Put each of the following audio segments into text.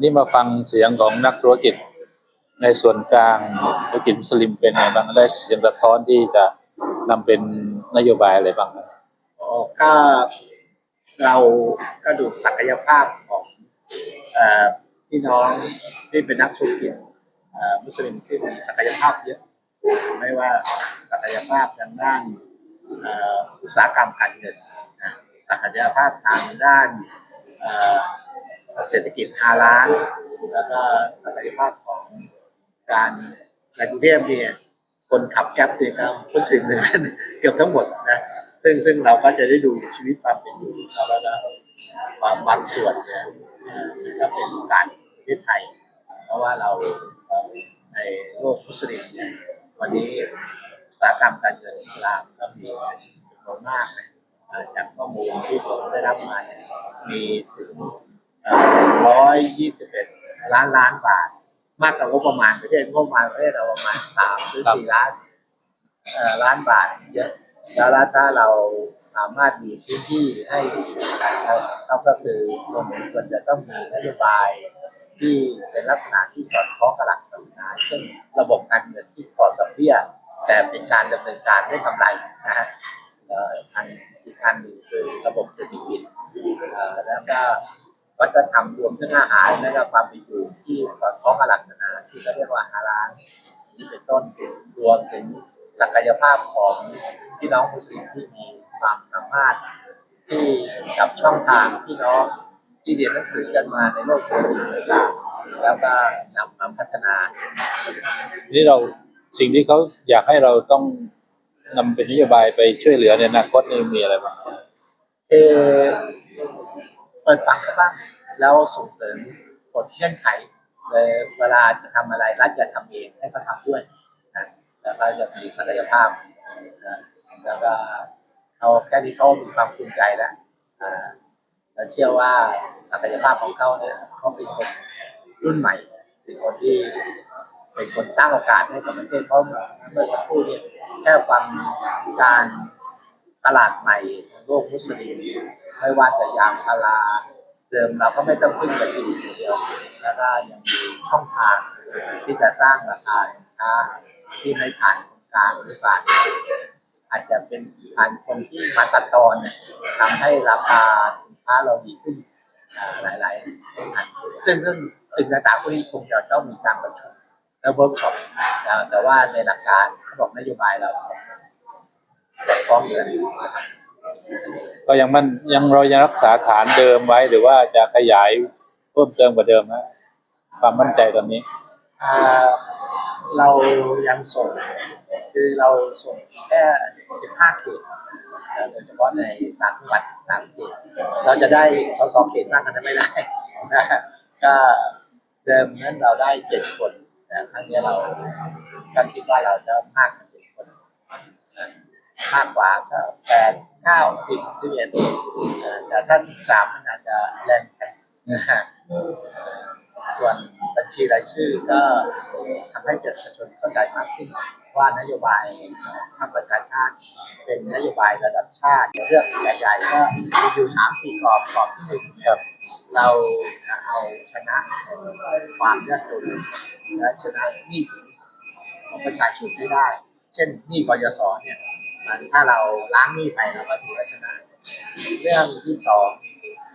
นี่มาฟังเสียงของนักธุรกิจในส่วนกลางธุรกิจมุสลิมเป็นไงบ้างได้เสียงสะท้อนที่จะนำเป็นนโยบายอะไรบ้างอ๋อก็เราก็ดูศักยภาพของอพี่น้องที่เป็นนักธุรกิจมุสลิมที่มีศักยภาพเยอะไม่ว่าศักยภาพทางด้านอุตสาหกรรมการเงินศักยภาพทางด้าน เศรษฐกิจฮาลาลแล้วก็ศักยภาพของการในกรุงเทพเนี่ยคนขับแก๊ปเนี่ยก็มุสลิมหนึ่งเกือบทั้งหมดนะซึ่งซึ่งเราก็จะได้ดูชีวิตความเป็นอยู่ของเขาแล้วก็บางบางส่วนเนี่ยมันก็เป็นการประเทศไทย เพราะว่าเราในโลกมุสลิมเนี่ยวันนี้อุตสาหกรรมการเงินอิสลามก็มีจำนวนมากนะจากข้อมูลที่ผมได้รับมาเนี่ยมีถึง ร้อยยี่สิบเอ็ดล้านล้านบาท มากกว่างบประมาณประเทศงบประมาณประเทศเราประมาณสามหรือสี่ล้านเอ่อล้านบาทเยอะแล้วถ้าเราสามารถมีพื้นที่ให้เราก็คือควรควรจะต้องมีนโยบายที่เป็นลักษณะที่สอดคล้องกับหลักศาสนาเช่นระบบการเงินที่ปลอดดอกเบี้ย แต่เป็นการดำเนินการได้กำไรนะฮะเอ่ออันอีกอันหนึ่งคือระบบเศรษฐกิจเอ่อแล้วก็ วัฒนธรรมรวมทั้งอาหารและก็ความเป็นอยู่ที่สอดคล้องกับหลักศาสนาที่เขาเรียกว่าฮาลาลนี่เป็นต้นรวมถึงศักยภาพของพี่น้องมุสลิมที่มีความสามารถที่กับช่องทางพี่น้องที่เรียนหนังสือกันมาในโลกมุสลิมต่างๆแล้วก็นำมาพัฒนานี่เราสิ่งที่เขาอยากให้เราต้องนำเป็นนโยบายไปช่วยเหลือในอนาคตนี่มีอะไรบ้างเออ ปิดฟังเขาบ้าง แล้วส่งเสริมกฎเงื่อนไขเลยเวลาจะทำอะไรรัฐจะทำเองให้เขาทำด้วยนะแล้วก็จะมีศักยภาพนะแล้วก็เขาแค่นี้เขามีความภูมิใจแล้วอ่าและเชื่อว่าศักยภาพของเขาเนี่ยเขาเป็นคนรุ่นใหม่เป็นคนที่เป็นคนสร้างโอกาสให้กับประเทศเพราะเมื่อสักครู่เนี่ยแค่ฟังการตลาดใหม่โลกมุสลิม ไม่ว่าจะยางพาราเดิมเราก็ไม่ต้องพึ่งแต่ดีอย่างเดียวแล้วก็ยังมีช่องทางที่จะสร้างราคาสินค้าที่ไม่ผ่านกลางหรือผ่านอาจจะเป็นผ่านคนที่มาตัดตอนทำให้ราคาสินค้าเราดีขึ้นหลายๆอันซึ่งซึ่งสิ่งต่างๆพวกนี้คงจะต้องมีการประชุมและเวิร์กช็อปแต่ว่าในหลักการเขาบอกนโยบายเราสอดคล้องกันนะครับ ก็ยังมันยังเรายังรักษาฐานเดิมไว้ หรือว่าจะขยายเพิ่มเติมกว่าเดิมนะความมั่นใจตอนนี้อ่าเรายังส่งคือเราส่งแค่ 15 เขตนะโดยเฉพาะในต่างจังหวัดสามเขตเราจะได้สสเขตมากกันไม่ได้นะก็เดิมนั้นเราได้เจ็ดคนแต่ครั้งนี้เราก็คิดว่าเราจะมากกว่าเจ็ดคนมากกว่าก็แปด เก้าสิบสิบเอ็ดแต่ถ้าสิบสามมันอาจจะแรงไปนะฮะส่วนบัญชีรายชื่อก็ทำให้ประชาชนเข้าใจมากขึ้น ว่านโยบายของพรรคประชาชาติเป็นนโยบายระดับชาติเรื่องใหญ่ๆก็มีอยู่สามสี่กรอบกรอบที่หนึ่งครับเราจะเอาชนะความยากจนและชนะหนี้สินของประชาชนให้ได้ เช่นหนี้กยศเนี่ย มันถ้าเราล้างหนี้ไปเราก็ถือว่าชนะ เรื่องที่สอง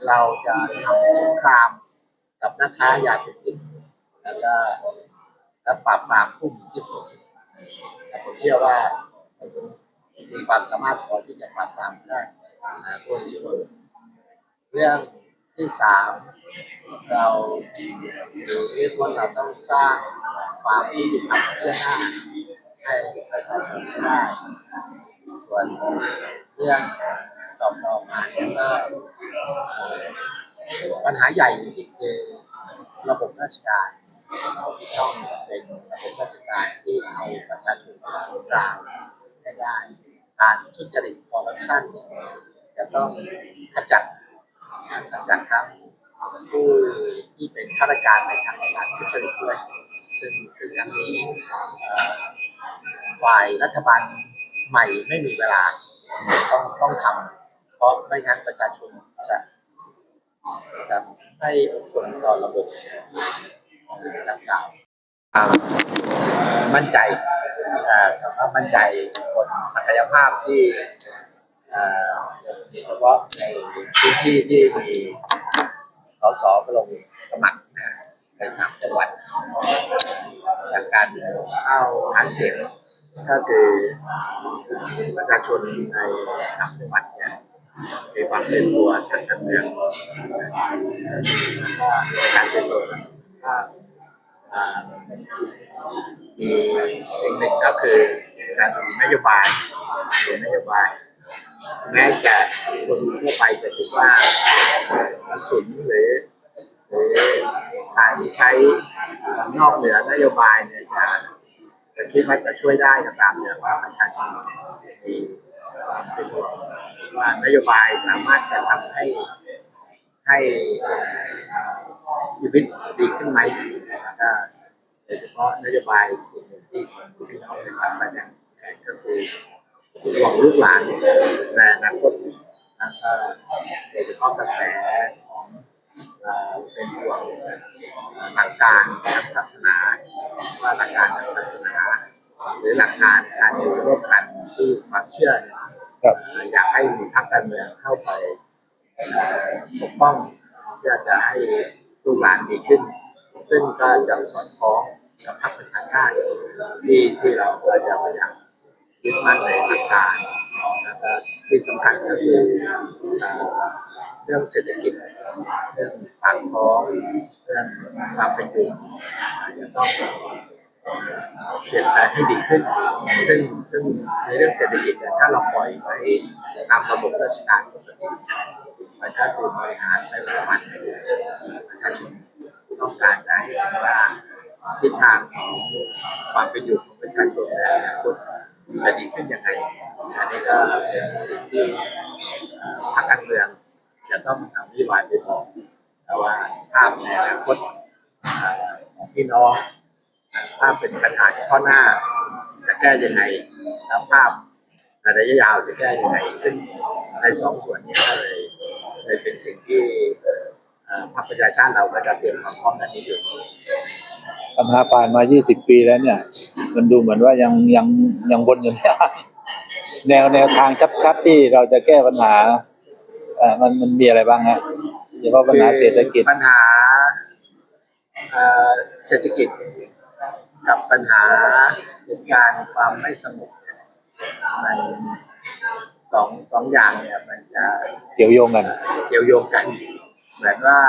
เราจะทำสงครามกับนักค้ายาเสพติดแล้วก็และปราบปรามผู้มีอิทธิพลแต่ผมเชื่อว่ามีความสามารถพอที่จะปราบปรามได้นะผู้มีอิทธิพลเรื่องที่สามเราหรือเรียกว่าเราต้องสร้างความยุติธรรมเพื่อหน้าให้ประชาชนได้ ส่วนเรื่องต่อต่อมาเนี่ยก็ปัญหาใหญ่ที่คือระบบราชการที่ต้องเป็นระบบราชการที่เอาประชาชนเป็นศูนย์กลางให้ได้การทุจริตคอร์รัปชันจะต้องขจัดขจัดทั้งผู้ที่เป็นข้าราชการในทางการทุจริตด้วยซึ่งซึ่งอันนี้ฝ่ายรัฐบาล ใหม่ไม่มีเวลา ต้องต้องทำเพราะไม่งั้นประชาชนจะจะให้อดทนต่อระบบดังกล่าวมั่นใจอ่าคำว่ามั่นใจบนศักยภาพที่โดยเฉพาะในพื้นที่ที่มีสสไปลงสมัครในสามจังหวัดจากการเข้าหาเสียง ก็คือประชาชนในสามจังหวัดเนี่ยมีความเป็นตัวทางการเมืองแล้วก็การเป็นตัวภาพอ่ามีสิ่งหนึ่งก็คือการมีนโยบายมีนโยบาย แม้จะคนทั่วไปจะคิดว่ากระสุนหรือหรือการใช้นอกเหนือนโยบายเนี่ยจะ จะคิดว่าจะช่วยได้ก็ตามเนี่ยว่าประชาชนมีความเป็นห่วงว่านโยบายสามารถจะทำให้ให้ชีวิตดีขึ้นไหมแล้วก็โดยเฉพาะนโยบายสิ่งหนึ่งที่พี่น้องได้ทำมาอย่างก็คือห่วงลูกหลานในอนาคตแล้วก็โดยเฉพาะกระแสของเอ่อเป็นห่วงหลักการทางศาสนา ว่าหลักการทางศาสนาหรือหลักการการอยู่ร่วมกันที่ความเชื่อเนี่ยครับเอ่ออยากให้มีพรรคการเมืองเข้าไปปกป้องเพื่อจะให้ลูกหลานดีขึ้น ซึ่งก็จะสอดคล้องกับพรรคประชาชาติที่ที่เราก็จะพยายามยึดมั่นในหลักการแล้วก็ที่สำคัญก็คือ เรื่องเศรษฐกิจเรื่องปากท้องเรื่องความเป็นอยู่อาจจะต้องเปลี่ยนแปลงให้ดีขึ้น ซึ่งซึ่งในเรื่องเศรษฐกิจเนี่ยถ้าเราปล่อยไว้ตามระบบราชการปกติประชาชนบริหารไม่ระมัดประชาชนต้องการจะให้ว่าทิศทางของความเป็นอยู่ของประชาชนในอนาคตจะดีขึ้นยังไงอันนี้ก็เป็นสิ่งที่พรรคการเมือง จะต้องทำนโยบายไปบอกแต่ว่าภาพในอนาคตของพี่น้องภาพเป็นปัญหาเฉพาะหน้า จะแก้ยังไงแล้วภาพในระยะยาวจะแก้ยังไงซึ่งในสองส่วนนี้ก็เลยเลยเป็นสิ่งที่พรรคประชาชาติเราก็จะเตรียมความพร้อมด้านนี้อยู่ปัญหาผ่านมา 20 ปีแล้วเนี่ย มันดูเหมือนว่ายังยังยังบนอยู่นะแนวแนวทางชัดๆที่เราจะแก้ปัญหา อ่อมันมันมีอะไรบ้างฮะเฉพาะปัญหาเศรษฐกิจปัญหาเอ่อเศรษฐกิจ กับปัญหาเหตุการณ์ความไม่สงบเนี่ยมันสองสองอย่างเนี่ยมันจะเกี่ยวโยงกันเกี่ยวโยงกันเหมือนว่า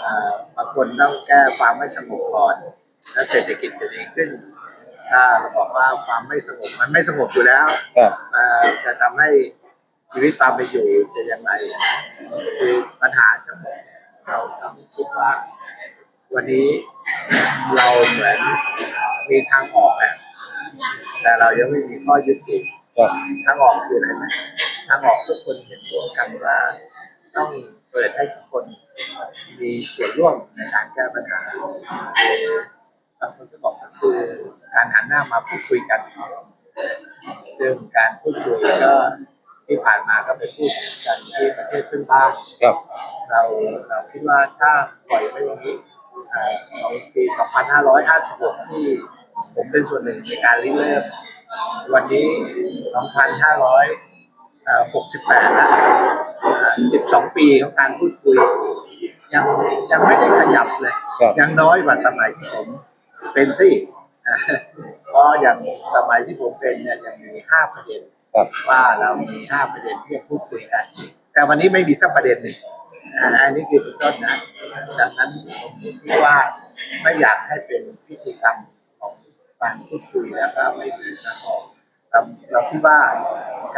เอ่อบางคนต้องแก้ความไม่สงบก่อนแล้วเศรษฐกิจจะดีขึ้น ถ้าเราบอกว่าความไม่สงบมันไม่สงบอยู่แล้ว ครับ เอ่อจะทำให้ ชีวิตความเป็นอยู่จะยังไงคือปัญหาทั้งหมดเราต้องคิดว่า วันนี้เราเหมือนมีทางออกแล้วแต่เรายังไม่มีข้อยุติทางออกคืออะไรไหมทางออกทุกคนเห็นร่วมกันว่าต้องเปิดให้ทุกคนมีส่วนร่วมในการแก้ปัญหาบางคนก็บอกก็คือการหันหน้ามาพูดคุยกัน ซึ่งการพูดคุยก็ ที่ผ่านมาก็ไปพูดกันที่ประเทศเพื่อนบ้านครับ เราเราคิดว่าถ้าปล่อยไว้อย่างนี้เอ่อของปี 2556 ที่ผมเป็นส่วนหนึ่งในการริเริ่ม วันนี้ 2568 แล้วเอ่อ12 ปีของการพูดคุย ยังยังไม่ได้ขยับเลยครับยังน้อยกว่าสมัยที่ผมเป็นสิเพราะอย่างสมัยที่ผมเป็นเนี่ยยังมีห้าประเด็น ครับว่าเรามีห้าประเด็นที่จะพูดคุยกัน แต่วันนี้ไม่มีสักประเด็นหนึ่งอ่าอันนี้คือเป็นต้นนะดังนั้นผมคิดว่าไม่อยากให้เป็นพิธีกรรมของการพูดคุยแล้วก็ไม่มีทางออกเราเราคิดว่า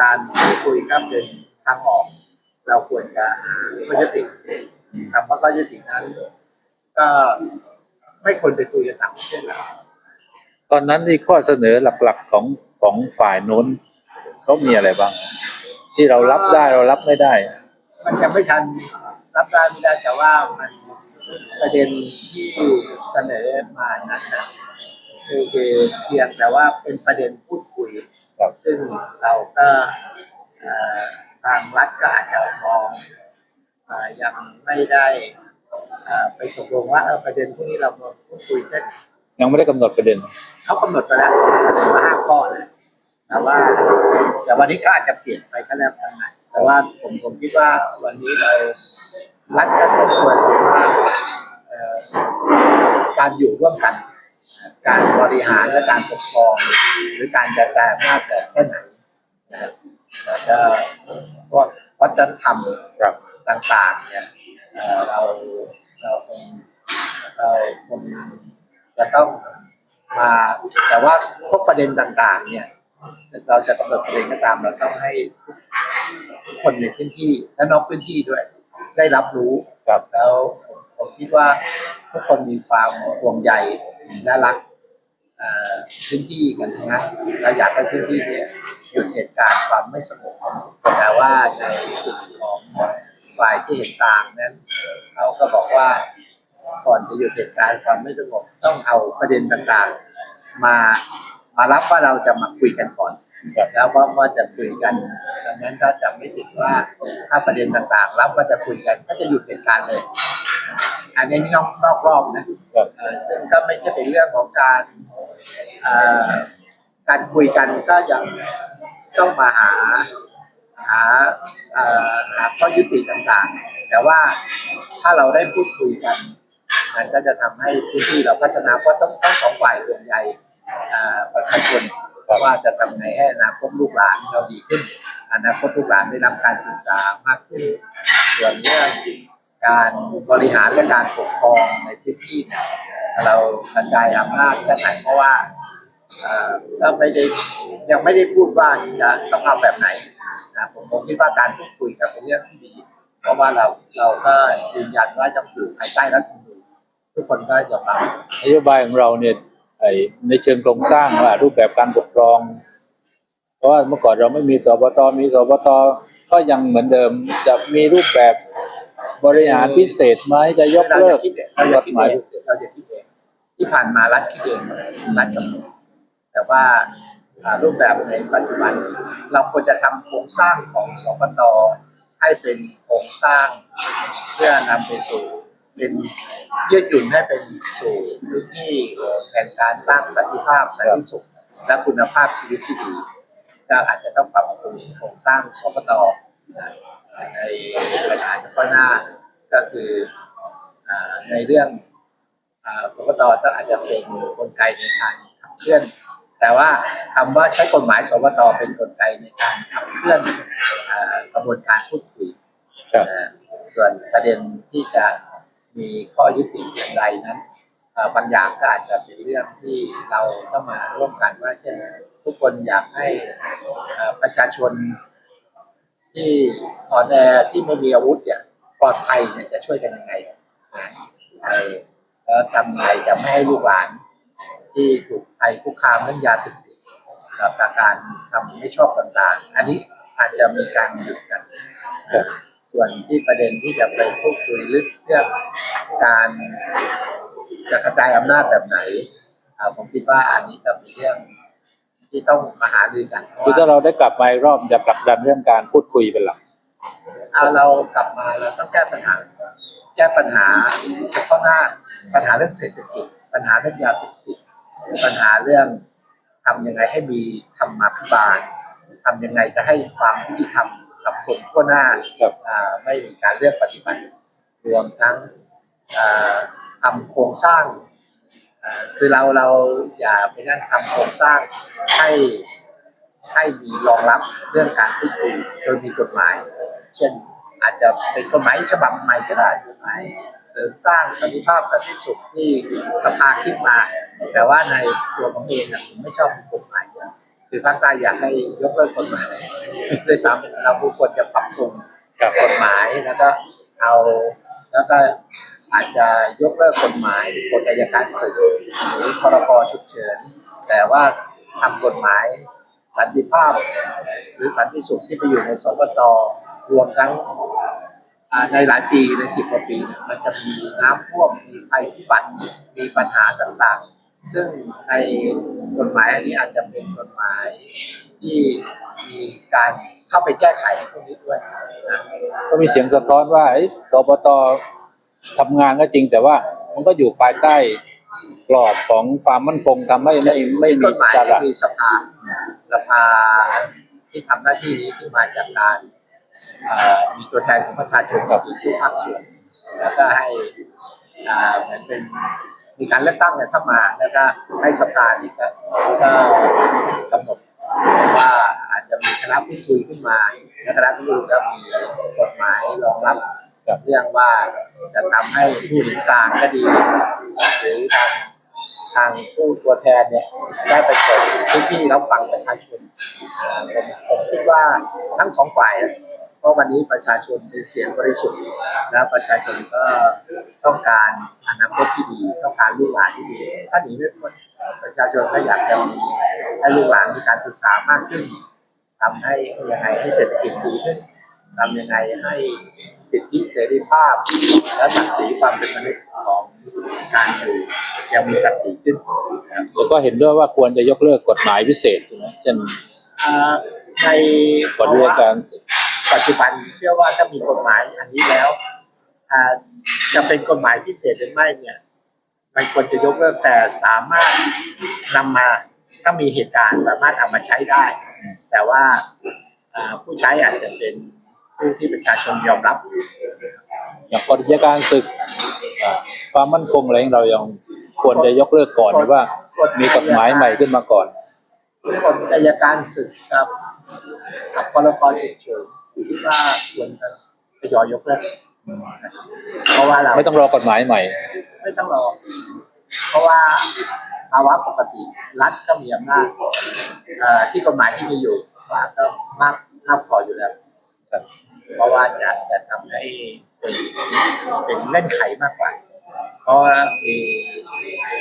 การพูดคุยก็เป็นทางออก เราควรจะหาข้อยุติคำว่าข้อยุตินั้น ก็ไม่ควรไปคุยกันต่างประเทศแล้วตอนนั้นที่ข้อเสนอหลักๆของของฝ่ายโน้น เขามีอะไรบ้าง ที่เรารับได้เรารับไม่ได้ มันยังไม่ทันรับได้ไม่ได้แต่ว่ามันประเด็นที่เสนอมานั้นนะคือคือเพียงแต่ว่าเป็นประเด็นพูดคุยครับซึ่งเราก็เอ่อทางรัฐก็อาจจะมองเอ่อยังไม่ได้เอ่อไปตกลงว่าเออประเด็นพวกนี้เรามาพูดคุยกันยังไม่ได้กำหนดประเด็น เขากำหนดไปแล้วเสนอมาห้าข้อนะ แต่ว่า แต่วันนี้ก็อาจจะเปลี่ยนไปก็แล้วกันนะแต่ว่าผมผมคิดว่าวันนี้เรารัฐก็ต้องควรว่าการอยู่ร่วมกัน การบริหารและการปกครอง หรือการกระจายอำนาจแต่แค่ไหนนะครับแล้วก็พวกวัฒนธรรมต่างๆเนี่ยเอ่อเราเราคงเราคงจะต้องมาแต่ว่าพวกประเด็นต่าง ๆ เนี่ย เราจะกำหนดประเด็นก็ตามเราต้องให้ทุกคนในพื้นที่และนอกพื้นที่ด้วย ได้รับรู้ครับ แล้วผมผมคิดว่าทุกคนมีความห่วงใยและรักเอ่อพื้นที่กันนะเราอยากให้พื้นที่เนี่ยหยุดเหตุการณ์ความไม่สงบแต่ว่าในส่วนของฝ่ายที่เห็นต่างนั้นเขาก็บอกว่าก่อนจะหยุดเหตุการณ์ความไม่สงบต้องเอาประเด็นต่างๆ มา มารับว่าเราจะมาคุยกันก่อนครับแล้วว่าว่าจะคุยกันดังนั้นถ้าจำไม่ผิดว่าถ้าประเด็นต่างๆ รับว่าจะคุยกันก็จะหยุดเหตุการณ์เลย อันนี้นี่นอกนอกรอบนะครับเอ่อซึ่งก็ไม่ใช่เป็นเรื่องของการเอ่อการคุยกันก็ยังต้องมาหาหาเอ่อหาข้อยุติต่างๆ แต่ว่าถ้าเราได้พูดคุยกันมันก็จะทำให้พื้นที่เราพัฒนาเพราะต้องทั้งสองฝ่ายห่วงใยเอ่อ ประชาชนว่าจะทำไงให้อนาคตลูกหลานเราดีขึ้น อนาคตลูกหลานได้รับการศึกษามากขึ้น ส่วนเรื่องการบริหารและการปกครองในพื้นที่เนี่ยเรากระจายอำนาจแค่ไหนเพราะว่าเอ่อก็ไม่ได้ยังไม่ได้พูดว่าจะต้องทำแบบไหนนะผมผมคิดว่าการพูดคุยก็เป็นเรื่องที่ดี เพราะว่าเราเราก็ยืนยันว่าจะอยู่ภายใต้รัฐธรรมนูญทุกคนก็ยอมรับนโยบายของเราเนี่ย ในเชิงโครงสร้างว่ารูปแบบการปกครอง เพราะว่าเมื่อก่อนเราไม่มีสบตมีสบตก็ยังเหมือนเดิมจะมีรูปแบบบริหารพิเศษไหมจะยกเลิกเราจะคิดเองกเราฎจะหมายคิดพิเองเศษเราจะคิดเองที่ผ่านมารัฐคิดเองรัฐกำหนดแต่ว่ารูปแบบในปัจจุบัน เราควรจะทำโครงสร้างของสปตให้เป็นโครงสร้าง เพื่อนำไปสู่ เป็นยืดหยุ่นให้เป็นสู่พื้นที่แห่งการสร้างสันติภาพสันติสุขและคุณภาพชีวิตที่ดีก็อาจจะต้องปรับปรุงโครงสร้างสปตนะในปัญหาเฉพาะหน้าก็คืออ่าในเรื่องอ่าสปตต้องอาจจะเป็นกลไกในการขับเคลื่อน แต่ว่าคำว่าใช้กฎหมายสปตเป็นกลไกในการขับเคลื่อนอ่ากระบวนการพูดคุยครับเอ่อส่วนประเด็นที่จะ มีข้อยุติอย่างไรนั้นบางอย่างก็อาจจะเป็นเรื่องที่เราต้องมาร่วมกันว่าเช่นทุกคนอยากให้ประชาชนที่อ่อนแอที่ไม่มีอาวุธเนี่ยปลอดภัยเนี่ยจะช่วยกันยังไงอ้แล้วทำไงจะไม่ให้ลูกหลาน ที่ถูกภัยคุกคามเรื่องยาเสพติดกับการทำไม่ชอบต่างๆ อันนี้อาจจะมีการหยุดกันครับ ส่วนที่ประเด็นที่จะไปพูดคุยเรื่องการจะกระจายอำนาจแบบไหนอ่าผมคิดว่าอันนี้จะเป็นเรื่องที่ต้องมาหารือกันเพราะคือถ้าว่าเราได้กลับมาอีกรอบจะผลักดันเรื่องการพูดคุยเป็นหลักเอาเรากลับมาเราต้องแก้ปัญหา แก้ปัญหาเฉพาะหน้าปัญหาเรื่องเศรษฐกิจ ปัญหาเรื่องยาเสพติดปัญหาเรื่องทำยังไงให้มีธรรมาภิบาลทำยังไงจะให้ความยุติธรรม กับคนทั่วหน้าครับ อ่าไม่มีการเลือกปฏิบัติรวมทั้งอ่าทำโครงสร้างอ่าคือเราเราอย่าไปนั่งทำโครงสร้างให้ให้มีรองรับเรื่องการพูดคุยโดยมีกฎหมาย เช่นอาจจะเป็นกฎหมายฉบับใหม่ก็ได้กฎหมายเสริมสร้างสันติภาพสันติสุขที่สภาคิดมา แต่ว่าในตัวของเองนะผมไม่ชอบกฎหมายเนี่ย คือภาคใต้อยากให้ยกเลิกกฎหมายด้วยซ้ำเราควรจะปรับปรุงครับกฎหมายแล้วก็เอาแล้วก็อาจจะยกเลิกกฎหมายกฎอัยการศึกหรือพรกฉุกเฉิน แต่ว่าทำกฎหมายสันติภาพ หรือสันติสุขที่ไปอยู่ในสปตรวมทั้งในหลายปีในสิบกว่าปี มันจะมีน้ำท่วมมีภัยพิบัติมีปัญหาต่างๆ ซึ่งใน กฎหมายอันนี้อาจจะเป็นกฎหมายที่มีการเข้าไปแก้ไขพวกนี้ด้วยนะก็มีเสียงสะท้อนว่าไอ้สปตทำงานก็จริงแต่ว่ามันก็อยู่ภายใต้กรอบของความมั่นคงทำให้ไม่ไม่มีกฎหมายสาระมีสภาสภาที่ทำหน้าที่นี้ที่มาจากการเอ่อมีตัวแทนของประชาชนกับทุกภาคส่วน แล้วก็ให้อ่าเหมือนเป็น มีการเลือกตั้งเนี่ยเข้ามาแล้วก็ให้สภานี่ก็ก็กำหนดว่าอาจจะมีคณะพูดคุยขึ้นมาและคณะพูดคุยก็มีกฎหมายรองรับเรื่องว่าจะทำให้ผู้ถือกลางก็ดี หรือทางทางผู้ตัวแทนเนี่ยได้ไปเปิดพื้นที่รับฟังประชาชนผมผมคิดว่าทั้งสองฝ่าย ราะวันนี้ประชาชนเป็นเสียงบริสุทธิ์แล้วประชาชนก็ต้องการอนาคตที่ดีต้องการลูกหลานที่ดีถ้าหนีไม่พ้นประชาชนก็อยากจะมีให้ลูกหลานมีการศึกษามากขึ้นทำให้ยังไงให้เศรษฐกิจดีขึ้นทำยังไงให้สิทธิเสรีภาพ และศักดิ์ศรีความเป็นมนุษย์ของการอยู่ยังมีศักดิ์ศรีขึ้นนะครับแล้วก็เห็นด้วยว่าควรจะยกเลิกกฎหมายพิเศษใช่ไหมเช่นอ่าในกฎเรื่องการศึก ปัจจุบันเชื่อว่าถ้ามีกฎหมายอันนี้แล้วอ่าจะเป็นกฎหมายพิเศษหรือไม่เนี่ย มันควรจะยกเลิกแต่สามารถนำมาถ้ามีเหตุการณ์สามารถเอามาใช้ได้ แต่ว่าอ่าผู้ใช้อาจจะเป็นผู้ที่ประชาชนยอมรับอย่างกฎอัยการศึกอ่าความมั่นคงอะไรของเรายังควรจะยกเลิกก่อนหรือว่ามีกฎหมายใหม่ขึ้นมาก่อนกฎอัยการศึกครับกับพรกฉุกเฉิน คิดว่าควรจะทยอยยกเลิกเพราะว่าเราไม่ต้องรอกฎหมายใหม่ ไม่ต้องรอ เพราะว่าภาวะปกติรัฐก็มีอำนาจเอ่อที่กฎหมายที่มีอยู่ว่าก็มากมากพออยู่แล้วครับ เพราะว่าจะจะทำให้เป็นเป็นเงื่อนไขมากกว่า เพราะว่ามี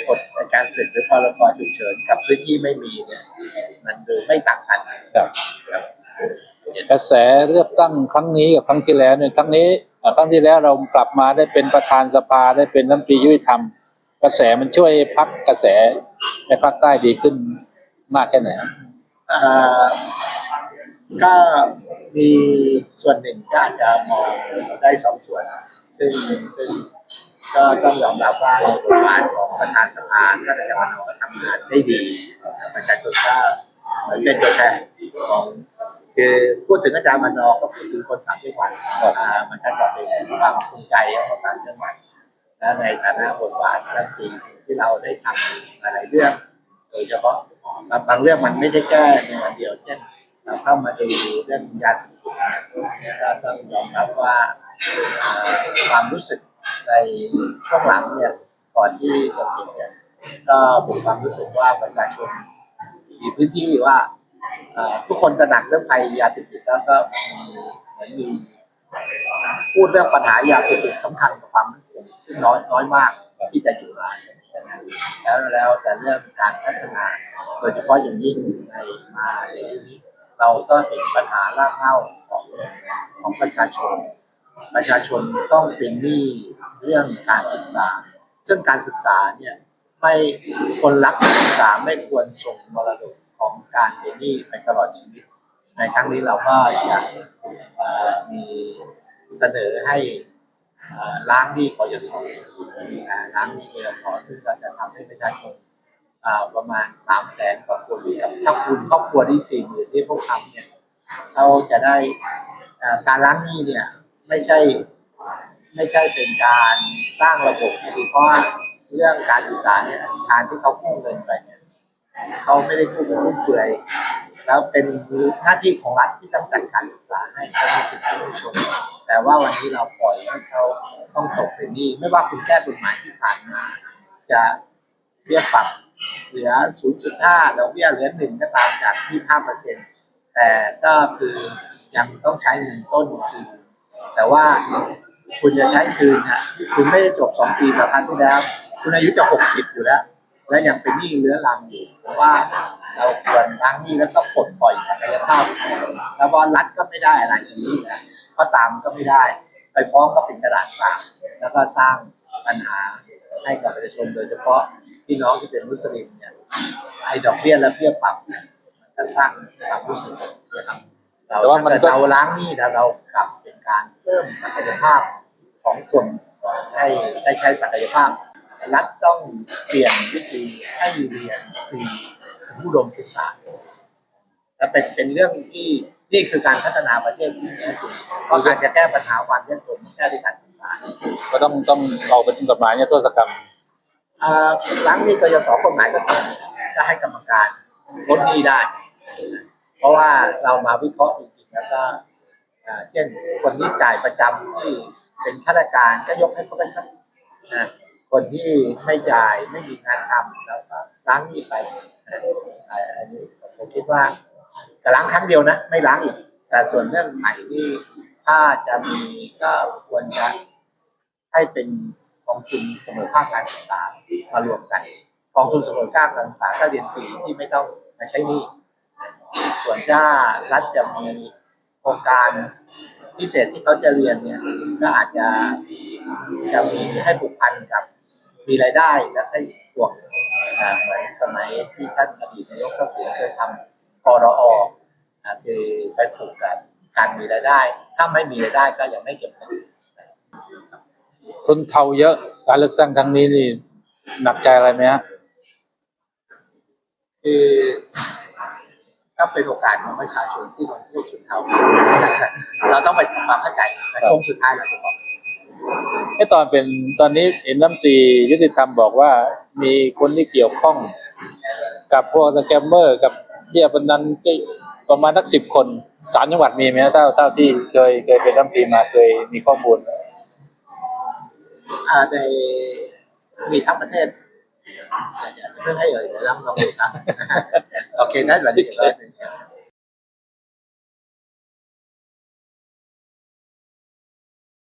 กฎในการศึกหรือพรกฉุกเฉินกับพื้นที่ไม่มีเนี่ยมันดูไม่ต่างกัน ครับครับ กระแสเลือกตั้งครั้งนี้กับครั้งที่แล้วเนี่ยครั้งนี้ครั้งที่แล้วเรากลับมาได้เป็นประธานสภาได้เป็นรัฐมนตรียุติธรรม กระแสมันช่วยพักกระแสในภาคใต้ดีขึ้นมากแค่ไหนครับก็มีส่วนหนึ่งก็อาจจะมองได้สองส่วน ซึ่งซึ่งก็ต้องยอมรับว่าในบทบาทของประธานสภาท่านอาจารย์วันนอร์ก็ทำงานได้ดีประชาชนก็เหมือนเป็นตัวแทนของ คือพูดถึงอาจารย์วันอก็พูดถึงคนต่างจังหวัดอ่ามันก็จะเป็นความภูมิใจของต่างจังหวัดและในฐานะบทบาทรัฐมนตรีที่เราได้ทำหลายเรื่อง โดยเฉพาะบางเรื่องมันไม่ได้แก้ในวันเดียวเช่นเราเข้ามาดูเรื่องยาเสพติดเนี่ยก็ต้องยอมรับว่าความรู้สึกในช่วงหลังเนี่ยก่อนที่เกิดเหตุเนี่ยก็มีความรู้สึกว่าประชาชนมีพื้นที่ว่า ทุกคนตระหนักเรื่องภัยยาเสพติดแล้วก็มีพูดเรื่องปัญหายาเสพติดสำคัญกับความมั่นคงซึ่งน้อยน้อยมากที่จะอยู่มาแล้วแล้วแต่เรื่องการพัฒนาโดยเฉพาะอย่างยิ่งในมาในยุคนี้เราก็เห็นปัญหาราเหง้าของของประชาชน ประชาชนต้องเป็นหนี้เรื่องการศึกษา ซึ่งการศึกษาเนี่ยไม่คนรักการศึกษาไม่ควรส่งมรดก ของการเป็นหนี้ไปตลอดชีวิต ในครั้งนี้เราก็อยากมีเสนอให้เอ่อล้างหนี้กยศนล้างหนี้กยศซึ่งก็จะทำให้ประชาชนประมาณสามแสนกว่าคนครับถ้าคุณครอบครัวที่สี่หมื่นที่พวกทำเนี่ยเขาจะได้การล้างหนี้เนี่ยไม่ใช่ไม่ใช่เป็นการสร้างระบบเพราะเรื่องการศึกษาเนี่ยการที่เขากู้เงินไปเนี่ย เขาไม่ได้กู้เป็นฟุ่มเฟือยแล้วเป็นหน้าที่ของรัฐที่ต้องจัดการศึกษาให้เขามีสิทธิมนุษยชนแต่ว่าวันนี้เราปล่อยให้เขาต้องตกเป็นหนี้ไม่ว่าคุณแก้กฎหมายที่ผ่านมา จะเบี้ยปรับเหลือ 0.5ดอกเบี้ยเหลือหนึ่งก็ตามจาก 25เปอร์เซ็นต์แต่ก็คือยังต้องใช้เงินต้นคืนแต่ว่าคุณจะใช้คืนเนี่ยคุณไม่ได้จบ 2 ปีแบบครั้งที่แล้ว คุณอายุจะ 60 อยู่แล้ว และยังเป็นหนี้เรื้อรังอยู่เพราะว่าเราควรล้างหนี้แล้วก็ปลดปล่อยศักยภาพ แล้วบอลรัฐก็ไม่ได้อะไรอย่างนี้นะก็ตามก็ไม่ได้ ไปฟ้องก็เป็นกระดาษเปล่าแล้วก็สร้างปัญหาให้กับประชาชนโดยเฉพาะพี่น้องที่เป็นมุสลิมเนี่ยไอ้ดอกเบี้ยและเบี้ยปรับเนี่ยมันจะสร้างความรู้สึกนะครับเราแต่ว่ามันก็ถ้เกิดเราล้างหนี้แล้วเรากลับเป็นการเพิ่มศักยภาพของคนขให้ได้ใช้ศักยภาพ รัฐต้องเปลี่ยนวิธีให้เรียนฟรีผู้ดมศึกษา และเป็นเป็นเรื่องที่นี่คือการพัฒนาประเทศที่แท้จริงเพราะการจะแก้ปัญหาความยากจนแก้ด้วยการศึกษาก็ต้องต้องออกเป็นกฎหมายเนี่ยโทษกรรมเอ่อหลังนี้กยศกฎหมายก็ทำจะให้กรรมการลดหนี้ได้ เพราะว่าเรามาวิเคราะห์จริงๆแล้วก็อ่าเช่นคนที่จ่ายประจำที่เป็นข้าราชการก็ยกให้เขาไปสักนะ คนที่ไม่จ่ายไม่มีงานทำแล้วก็ล้างหนี้ไปนะอันนี้ผมคิดว่าจะล้างครั้งเดียวนะ ไม่ล้างอีก แต่ส่วนเรื่องใหม่ที่ถ้าจะมีก็ควรจะให้เป็นกองทุนเสมอภาคการศึกษามารวมกันกองทุนเสมอภาคการศึกษาก็เรียนฟรีที่ไม่ต้องมาใช้หนี้ส่วนถ้ารัฐจะมีโครงการพิเศษที่เขาจะเรียนเนี่ยก็อาจจะจะมีให้ผูกพันกับ มีรายได้และให้ช่วงอ่าเหมือนสมัยที่ท่านอดีตนายกทักษิณเคยทำกรออ่าคือไปผูกกับการมีรายได้ ถ้าไม่มีรายได้ก็ยังไม่เก็บเงินคนเทาเยอะการเลือกตั้งครั้งนี้นี่หนักใจอะไรไหมฮะคือก็เป็นโอกาสของประชาชนที่ลงพูดถึงเขาเราต้องไปทำความเข้าใจแต่โค้งสุดท้ายเราจะบอก ไอ้ตอนเป็นตอนนี้เห็นน้ำตรียุติธรรมบอกว่า มีคนที่เกี่ยวข้อง กับพวกสแกมเมอร์ กับเบี้ยบันนันก็ประมาณนักสิบคนสามจังหวัดมีไหมเท่าเท่าที่เคยเคยเป็นน้ำตรีมาเคยมีข้อมูลอ่าในมีทั้งประเทศอย่ให้เอ่ยเดี๋ยวต้องลองดูนะโอเคนะแบบนี้เดี๋ยวเรา